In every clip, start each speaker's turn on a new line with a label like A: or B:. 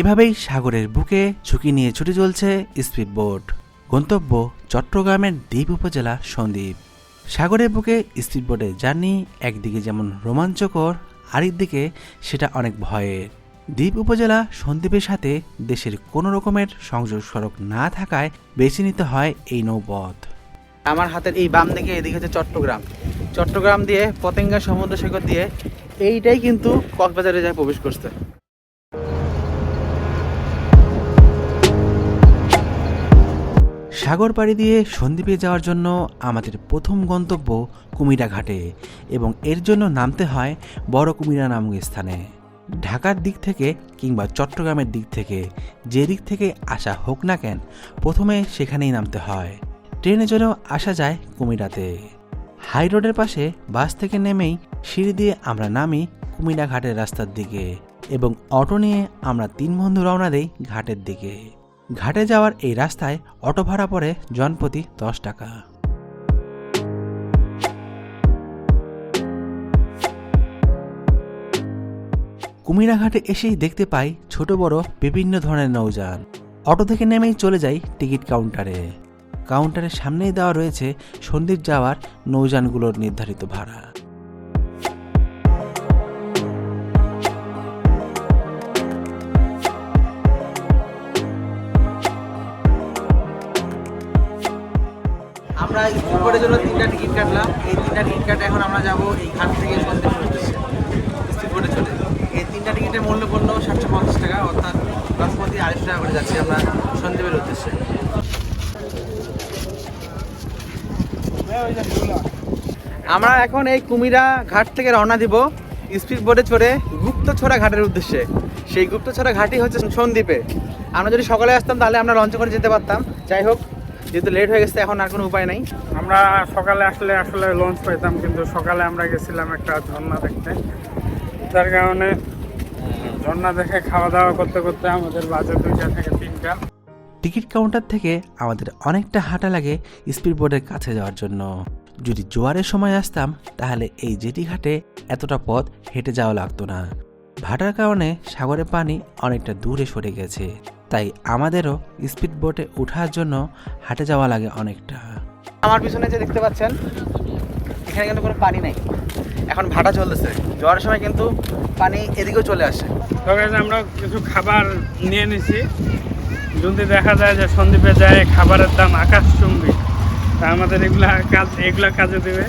A: এভাবেই সাগরের বুকে ঝুঁকি নিয়ে ছুটে চলছে স্পিড বোট গন্তব্য চট্টগ্রামের দ্বীপ উপজেলা সন্দ্বীপ। সাগরের বুকে স্পিড বোটের জার্নি একদিকে যেমন রোমাঞ্চকর আরেকদিকে সেটা অনেক ভয়ের। দ্বীপ উপজেলা সন্দ্বীপের সাথে দেশের কোনো রকমের সংযোগ সড়ক না থাকায় বেছে নিতে হয় এই নৌপথ। আমার হাতের এই বাম দিকে, এদিকে হচ্ছে চট্টগ্রাম। চট্টগ্রাম দিয়ে পতেঙ্গা, সমুদ্র সৈকত দিয়ে এইটাই কিন্তু কক্সবাজারে যায় প্রবেশ করছে সাগর পাড়ি দিয়ে সন্দ্বীপে যাওয়ার জন্য আমাদের প্রথম গন্তব্য কুমিরা ঘাটে এবং এর জন্য নামতে হয় বড় কুমিরা নামক স্থানে। ঢাকার দিক থেকে কিংবা চট্টগ্রামের দিক থেকে যে দিক থেকে আসা হোক না কেন প্রথমে সেখানেই নামতে হয়। ট্রেনে জন্য আসা যায় কুমিরাতে। হাই রোডের পাশে বাস থেকে নেমেই সিঁড়ি দিয়ে আমরা নামি কুমিরা ঘাটের রাস্তার দিকে এবং অটো নিয়ে আমরা তিন বন্ধু রওনা দেই ঘাটের দিকে। ঘাটে যাওয়ার এই রাস্তায় অটো ভাড়া পড়ে জনপ্রতি দশ টাকা। কুমিরা ঘাটে এসেই দেখতে পাই ছোট বড় বিভিন্ন ধরনের নৌযান। অটো থেকে নেমেই চলে যাই টিকিট কাউন্টারে। কাউন্টারের সামনেই দেওয়া রয়েছে সন্দ্বীপ যাওয়ার নৌযানগুলোর নির্ধারিত ভাড়া। আমরা স্পিডবোটের জন্য তিনটা টিকিট কাটলাম। এই তিনটা টিকিট কাটে এখন আমরা যাব এই ঘাট থেকে স্পিডবোটে চলে। এই তিনটা টিকিটের মূল্য পড়ল সাতশো পঞ্চাশ টাকা, অর্থাৎ বাসমতি আড়াইশো টাকা করে যাচ্ছি আমরা সন্দ্বীপের উদ্দেশ্যে। আমরা এখন এই কুমিরা ঘাট থেকে রওনা দিব। স্পিড বোটে চড়ে গুপ্তছড়া ঘাটের উদ্দেশ্যে। সেই গুপ্তছড়া ঘাটই হচ্ছে সন্দ্বীপে। আমরা যদি সকালে আসতাম তাহলে আমরা লঞ্চ করে যেতে পারতাম। যাই হোক যেহেতু লেট হয়ে গেছে এখন আর কোনো উপায় নাই।
B: আমরা সকালে আসলে আসলে লঞ্চ পাইতাম কিন্তু সকালে আমরা গেছিলাম একটা ঝর্ণা দেখতে। যার কারণে ঝর্ণা দেখে খাওয়া দাওয়া করতে করতে আমাদের বাজে দুইটা থেকে তিনটা।
A: টিকিট কাউন্টার থেকে আমাদের অনেকটা হাঁটা লাগে স্পিড বোটের কাছে যাওয়ার জন্য। যদি জোয়ারের সময় আসতাম তাহলে এই জেটি ঘাটে এতটা পথ হেঁটে যাওয়া লাগতো না। ভাটার কারণে সাগরের পানি অনেকটা দূরে সরে গেছে। তাই আমাদেরও স্পিড বোটে ওঠার জন্য হাঁটে যাওয়া লাগে অনেকটা। আমার পিছনে যে দেখতে পাচ্ছেন এখানে কিন্তু কোনো পানি নেই। এখন ভাটা চলতেছে। জোয়ারের সময় কিন্তু পানি এদিকেও চলে আসে।
B: তবে আমরা কিছু খাবার নিয়ে নিছি। যদি দেখা যায় যে সন্দীপে যায় খাবারের দাম আকাশচুম্বী তা আমাদের এগুলা কাজ এগুলা কাজে দেবে।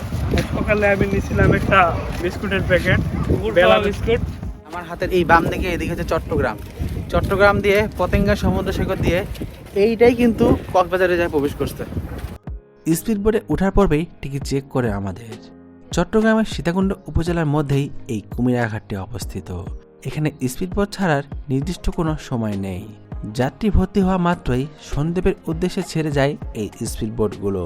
B: সকালে আমি নিয়েছিলাম একটা বিস্কুটের প্যাকেট বেলা। বিস্কুট।
A: আমার হাতের এই বাম দিকে এদিকে হচ্ছে চট্টগ্রাম। চট্টগ্রাম দিয়ে, পতেঙ্গা সমুদ্র সৈকত দিয়ে এইটাই কিন্তু কক্সবাজারে যায় প্রবেশ করছে স্পিড বোটে ওঠার পর্বেই টিকিট চেক করে আমাদের। চট্টগ্রামের সীতাকুণ্ড উপজেলার মধ্যেই এই কুমিরা ঘাটটি অবস্থিত। এখানে স্পিড বোট ছাড়ার নির্দিষ্ট কোনো সময় নেই। যাত্রী ভর্তি হওয়া মাত্রই সন্দ্বীপের উদ্দেশ্যে ছেড়ে যায় এই স্পিড বোটগুলো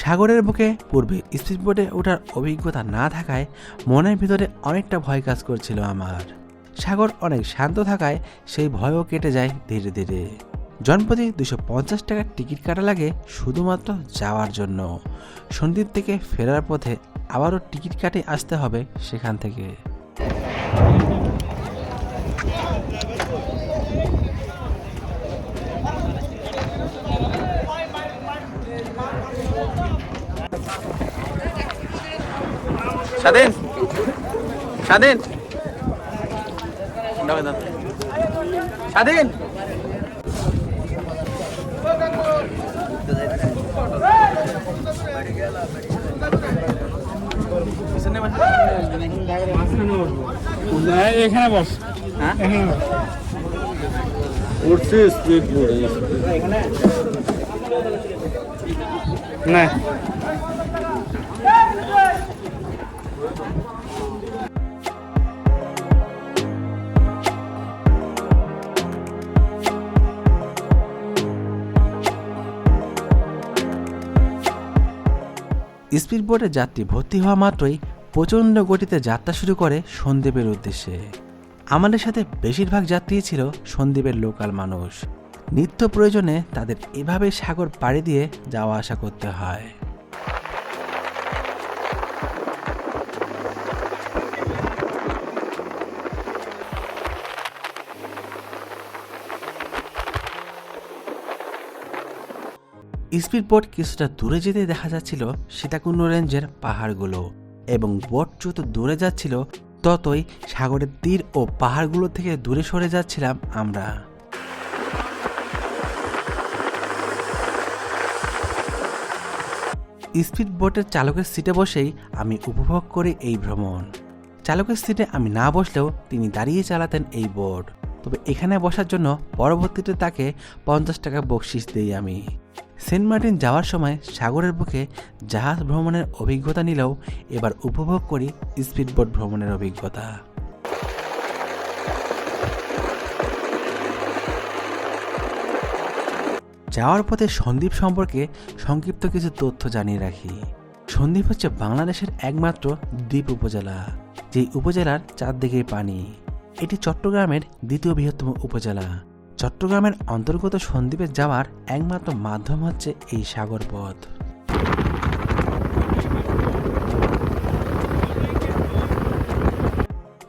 A: সাগরের বুকে পূর্বে স্পিড বোটে ওঠার অভিজ্ঞতা না থাকায় মনের ভিতরে অনেকটা ভয় কাজ করছিল আমার। সাগর অনেক শান্ত থাকায় সেই ভয়ও কেটে যায় ধীরে ধীরে। জনপ্রতি দুশো পঞ্চাশ টাকার টিকিট কাটা লাগে শুধুমাত্র যাওয়ার জন্য। সন্দ্বীপ থেকে ফেরার পথে আবারও টিকিট কাটে আসতে হবে সেখান থেকে। স্বাধীন স্বাধীন। স্বাধীন।
B: এখানে বস।
A: হ্যাঁ?
B: এখানে বস।
C: উঠছে স্পিড বোর্ড
B: না।
A: স্পিড বোটে যাত্রী ভর্তি হওয়া মাত্রই প্রচণ্ড গতিতে যাত্রা শুরু করে সন্দীপের উদ্দেশ্যে। আমাদের সাথে বেশিরভাগ যাত্রী ছিল সন্দীপের লোকাল মানুষ। নিত্য প্রয়োজনে তাদের এভাবে সাগর পাড়ি দিয়ে যাওয়া আসা করতে হয়। স্পিড বোট কিছুটা দূরে যেতে দেখা যাচ্ছিল সীতাকুণ্ড রেঞ্জের পাহাড়গুলো, এবং বোট যত দূরে যাচ্ছিল, ততই সাগরের তীর ও পাহাড়গুলো থেকে দূরে সরে যাচ্ছিলাম আমরা। স্পিড বোটের চালকের সিটে বসেই আমি উপভোগ করি এই ভ্রমণ। চালকের সিটে আমি না বসলেও তিনি দাঁড়িয়ে চালাতেন এই বোট। তবে এখানে বসার জন্য পরবর্তীতে তাকে পঞ্চাশ টাকা বকশিস দিই আমি। সেন্ট মার্টিন যাওয়ার সময় সাগরের বুকে জাহাজ ভ্রমণের অভিজ্ঞতা নিলেও এবার উপভোগ করি স্পিড বোট ভ্রমণের অভিজ্ঞতা। যাওয়ার পথে সন্দ্বীপ সম্পর্কে সংক্ষিপ্ত কিছু তথ্য জানিয়ে রাখি। সন্দ্বীপ হচ্ছে বাংলাদেশের একমাত্র দ্বীপ উপজেলা, যেই উপজেলার চারদিকে পানি। এটি চট্টগ্রামের দ্বিতীয় বৃহত্তম উপজেলা। চট্টগ্রামের অন্তর্গত সন্দ্বীপে যাওয়ার একমাত্র মাধ্যম হচ্ছে এই সাগর পথ।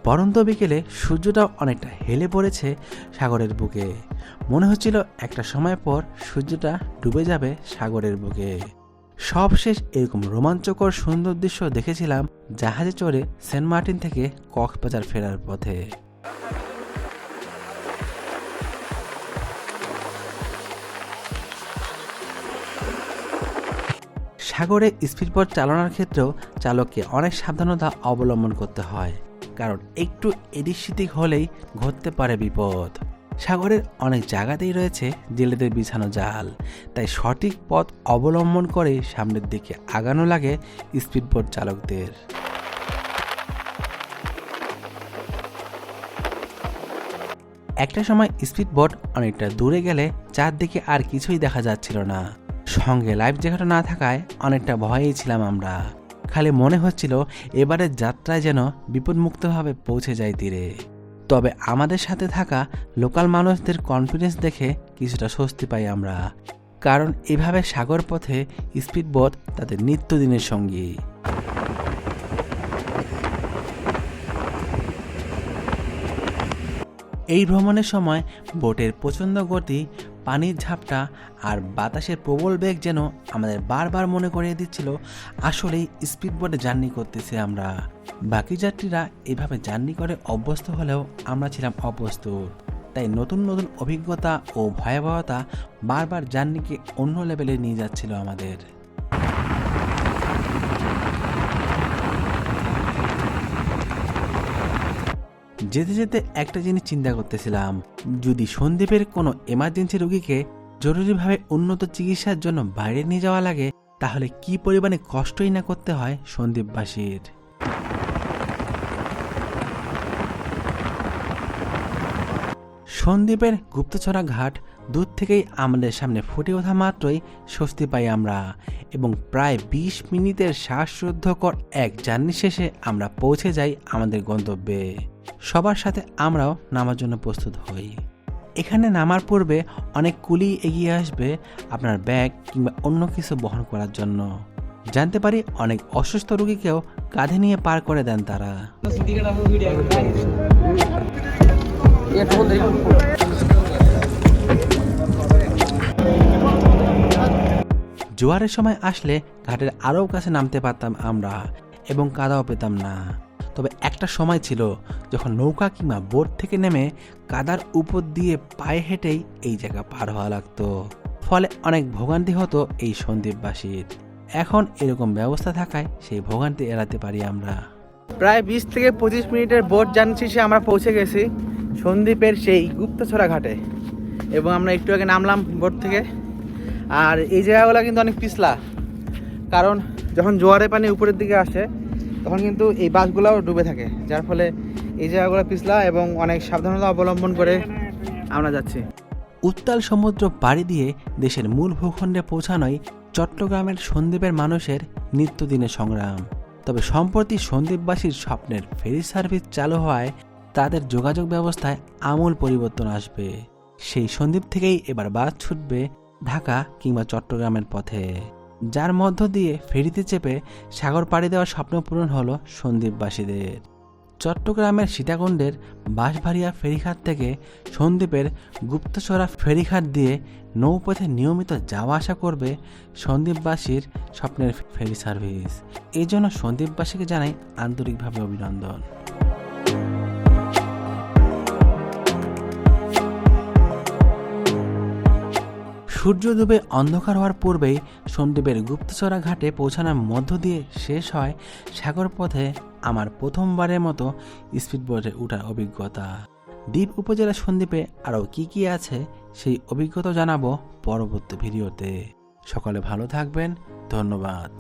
A: পরন্ত বিকেলে সূর্যটাও অনেকটা হেলে পড়েছে সাগরের বুকে। মনে হচ্ছিল একটা সময় পর সূর্যটা ডুবে যাবে সাগরের বুকে। সবশেষ এরকম রোমাঞ্চকর সুন্দর দৃশ্য দেখেছিলাম জাহাজে চড়ে সেন্ট মার্টিন থেকে কক্সবাজার ফেরার পথে। সাগরে স্পিডবোট চালানোর ক্ষেত্রেও চালককে অনেক সাবধানতা অবলম্বন করতে হয়, কারণ একটু এদিক হলেই ঘটতে পারে বিপদ। সাগরের অনেক জায়গাতেই রয়েছে জেলেদের বিছানো জাল, তাই সঠিক পথ অবলম্বন করে সামনের দিকে আগানো লাগে স্পিডবোট চালকদের। একটা সময় স্পিডবোট অনেকটা দূরে গেলে চারদিকে আর কিছুই দেখা যাচ্ছিল না। সঙ্গে লাইভ জ্যাকেটও না থাকায় অনেকটা ভয়েই ছিলাম আমরা। খালি মনে হচ্ছিল এবারের যাত্রায় যেন বিপদমুক্তভাবে পৌঁছে যায় তীরে। তবে আমাদের সাথে থাকা লোকাল মানুষদের কনফিডেন্স দেখে কিছুটা স্বস্তি পাই আমরা। কারণ এভাবে সাগর পথে স্পিড স্পিডবোট তাদের নিত্যদিনের সঙ্গী। এই ভ্রমণের সময় বোটের প্রচণ্ড গতি পানির ঝাপটা আর বাতাসের প্রবল বেগ যেন আমাদের বারবার মনে করিয়ে দিচ্ছিল, আসলেই স্পিড বোটে জার্নি করতেছি আমরা। বাকি যাত্রীরা এভাবে জার্নি করে অভ্যস্ত হলেও আমরা ছিলাম অপ্রস্তুত। তাই নতুন নতুন অভিজ্ঞতা ও ভয়াবহতা বারবার জার্নিকে অন্য লেভেলে নিয়ে যাচ্ছিল আমাদের। যেতে যেতে একটা জিনিস চিন্তা করতেছিলাম, যদি সন্দীপের কোনো এমার্জেন্সি রোগীকে জরুরিভাবে উন্নত চিকিৎসার জন্য বাইরে নিয়ে যাওয়া লাগে, তাহলে কি পরিমাণে কষ্টই না করতে হয় সন্দীপবাসীর? সন্দীপের গুপ্তছড়া ঘাট দূর থেকেই আমাদের সামনে ফুটে ওঠা মাত্রই স্বস্তি পাই আমরা এবং প্রায় বিশ মিনিটের শ্বাসরুদ্ধকর এক জার্নি শেষে আমরা পৌঁছে যাই আমাদের গন্তব্যে। সবার সাথে আমরাও নামার জন্য প্রস্তুত হই। এখানে নামার পূর্বে অনেক কুলি এগিয়ে আসবে আপনার ব্যাগ কিংবা অন্য কিছু বহন করার জন্য। জানতে পারি অনেক অসুস্থ রোগীকেও কাঁধে নিয়ে পার করে দেন তারা। জোয়ারের সময় আসলে ঘাটের আরও কাছে নামতে পারতাম আমরা এবং কাদাও পেতাম না। তবে একটা সময় ছিল যখন নৌকা কিংবা বোট থেকে নেমে কাদার উপর দিয়ে পায়ে হেঁটেই এই জায়গা পার হওয়া লাগতো। ফলে অনেক ভোগান্তি হতো এই সন্দীপবাসীর এখন এরকম ব্যবস্থা থাকায় সেই ভোগান্তি এড়াতে পারি আমরা।
C: প্রায় বিশ থেকে পঁচিশ মিনিটের বোট জার্নি শেষে আমরা পৌঁছে গেছি সন্দ্বীপের সেই গুপ্তছড়া ঘাটে। এবং আমরা একটু আগে নামলাম বোট থেকে। আর এই জায়গাগুলো কিন্তু অনেক পিছলা। কারণ যখন জোয়ারে পানি উপরের দিকে আসে তখন কিন্তু এই বাসগুলোও ডুবে থাকে, যার ফলে এই জায়গাগুলো পিছলা এবং অনেক সাবধানতা অবলম্বন করে আমরা যাচ্ছি।
A: উত্তাল সমুদ্র পাড়ি দিয়ে দেশের মূল ভূখণ্ডে পৌঁছানোই চট্টগ্রামের সন্দ্বীপের মানুষের নিত্যদিনের সংগ্রাম। তবে সম্প্রতি সন্দ্বীপবাসীর স্বপ্নের ফেরি সার্ভিস চালু হওয়ায় তাদের যোগাযোগ ব্যবস্থায় আমূল পরিবর্তন আসবে। সেই সন্দ্বীপ থেকেই এবার বাস ছুটবে ঢাকা কিংবা চট্টগ্রামের পথে। যার মধ্য দিয়ে ফেরিতে চেপে সাগর পাড়ি দেওয়ার স্বপ্ন পূরণ হলো সন্দ্বীপবাসীদের। চট্টগ্রামের সীতাকুণ্ডের বাঁশবাড়িয়া ফেরিঘাট থেকে সন্দ্বীপের গুপ্তচরা ফেরিঘাট দিয়ে নৌপথে নিয়মিত যাওয়া আসা করবে সন্দ্বীপবাসীর স্বপ্নের ফেরি সার্ভিস। এই জন্য সন্দ্বীপবাসীকে জানাই আন্তরিকভাবে অভিনন্দন। সূর্য ডুবে অন্ধকার হওয়ার পূর্বেই সন্দ্বীপের গুপ্তচরা ঘাটে পৌঁছানোর মধ্য দিয়ে শেষ হয় সাগর পথে আমার প্রথমবারের মতো স্পিডবোটে ওঠার অভিজ্ঞতা। দ্বীপ উপজেলা সন্দ্বীপে আরও কি কি আছে সেই অভিজ্ঞতা জানাব পরবর্তী ভিডিওতে। সকলে ভালো থাকবেন, ধন্যবাদ।